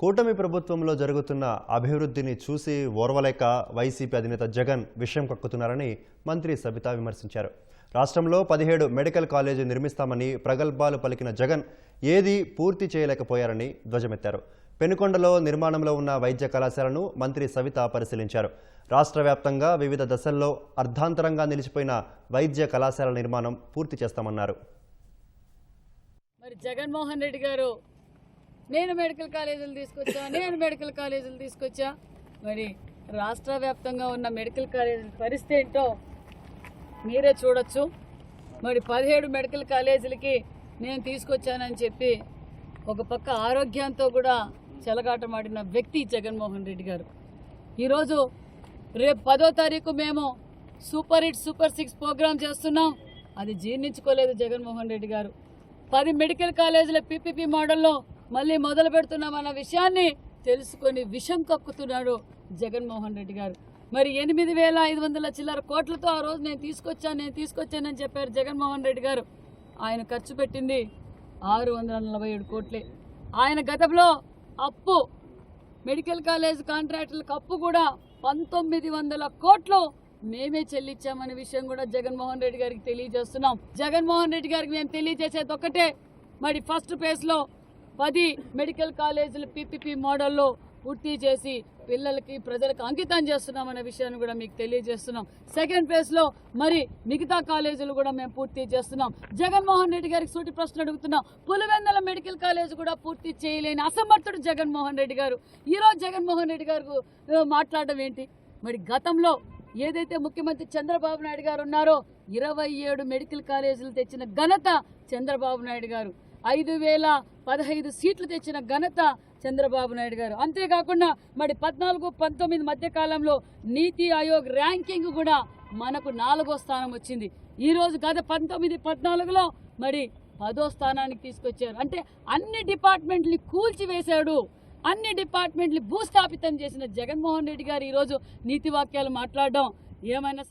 కూటమి ప్రభుత్వంలో జరుగుతున్న అభివృద్ధిని చూసి ఓర్వలేక వైసీపీ అధినేత జగన్ విషయం కక్కుతున్నారని మంత్రి సబితా విమర్శించారు. రాష్ట్రంలో పదిహేడు మెడికల్ కాలేజీ నిర్మిస్తామని ప్రగల్భాలు పలికిన జగన్ ఏదీ పూర్తి చేయలేకపోయారని ధ్వజమెత్తారు. పెనుకొండలో నిర్మాణంలో ఉన్న వైద్య కళాశాలను మంత్రి సవిత పరిశీలించారు. రాష్ట్ర వ్యాప్తంగా వివిధ దశల్లో అర్ధాంతరంగా నిలిచిపోయిన వైద్య కళాశాల నిర్మాణం పూర్తి చేస్తామన్నారు. మరి జగన్మోహన్ రెడ్డి గారు నేను మెడికల్ కాలేజీలు తీసుకొచ్చా నేను మెడికల్ కాలేజీలు తీసుకొచ్చా. మరి రాష్ట్ర వ్యాప్తంగా ఉన్న మెడికల్ కాలేజీల పరిస్థితి ఏంటో మీరే చూడొచ్చు. మరి పదిహేడు మెడికల్ కాలేజీలకి నేను తీసుకొచ్చానని చెప్పి ఒక పక్క ఆరోగ్యంతో కూడా చెలగాటమాడిన వ్యక్తి జగన్మోహన్ రెడ్డి గారు. ఈరోజు రేపు పదో తారీఖు మేము super hit super six program చేస్తున్నాం. అది జీర్ణించుకోలేదు జగన్మోహన్ రెడ్డి గారు. పది మెడికల్ కాలేజీల పీపీపీ మోడల్లో మళ్ళీ మొదలు పెడుతున్నామన్న విషయాన్ని తెలుసుకొని విషం కక్కుతున్నాడు జగన్మోహన్ రెడ్డి గారు. మరి ఎనిమిది వేల ఐదు వందల చిల్లర కోట్లతో ఆ రోజు నేను తీసుకొచ్చాను నేను తీసుకొచ్చానని చెప్పారు జగన్మోహన్ రెడ్డి గారు. ఆయన ఖర్చు పెట్టింది ఆరు వందల నలభై ఏడు కోట్లే. ఆయన గతంలో అప్పు మెడికల్ కాలేజ్ కాంట్రాక్టులకు అప్పు కూడా పంతొమ్మిది వందల కోట్లు మేమే చెల్లించామనే విషయం కూడా జగన్మోహన్ రెడ్డి గారికి తెలియజేస్తున్నాం. జగన్మోహన్ రెడ్డి గారికి మేము తెలియజేసేది ఒక్కటే మరి ఫస్ట్ ఫేజ్లో పది మెడికల్ కాలేజీలు పీపీపీ మోడల్లో పూర్తి చేసి పిల్లలకి ప్రజలకు అంకితం చేస్తున్నామనే విషయాన్ని కూడా మీకు తెలియజేస్తున్నాం. సెకండ్ ఫేజ్లో మరి మిగతా కాలేజీలు కూడా మేము పూర్తి చేస్తున్నాం. జగన్మోహన్ రెడ్డి గారికి సూటి ప్రశ్న అడుగుతున్నాం. పులివెందల మెడికల్ కాలేజ్ కూడా పూర్తి చేయలేని అసమర్థుడు జగన్మోహన్ రెడ్డి గారు. ఈరోజు జగన్మోహన్ రెడ్డి గారు మాట్లాడడం ఏంటి? మరి గతంలో ఏదైతే ముఖ్యమంత్రి చంద్రబాబు నాయుడు గారు ఉన్నారో ఇరవై ఏడు మెడికల్ కాలేజీలు తెచ్చిన ఘనత చంద్రబాబు నాయుడు గారు. ఐదు వేల పదహైదు సీట్లు తెచ్చిన ఘనత చంద్రబాబు నాయుడు గారు. అంతేకాకుండా మరి పద్నాలుగు పంతొమ్మిది మధ్య కాలంలో నీతి ఆయోగ్ ర్యాంకింగ్ కూడా మనకు నాలుగో స్థానం వచ్చింది. ఈరోజు గత పంతొమ్మిది పద్నాలుగులో మరి పదో స్థానానికి తీసుకొచ్చారు. అంటే అన్ని డిపార్ట్మెంట్లు కూల్చివేశాడు. అన్ని డిపార్ట్మెంట్లు భూస్థాపితం చేసిన జగన్మోహన్ రెడ్డి గారు ఈరోజు నీతి వాక్యాలు మాట్లాడడం. ఏమైనా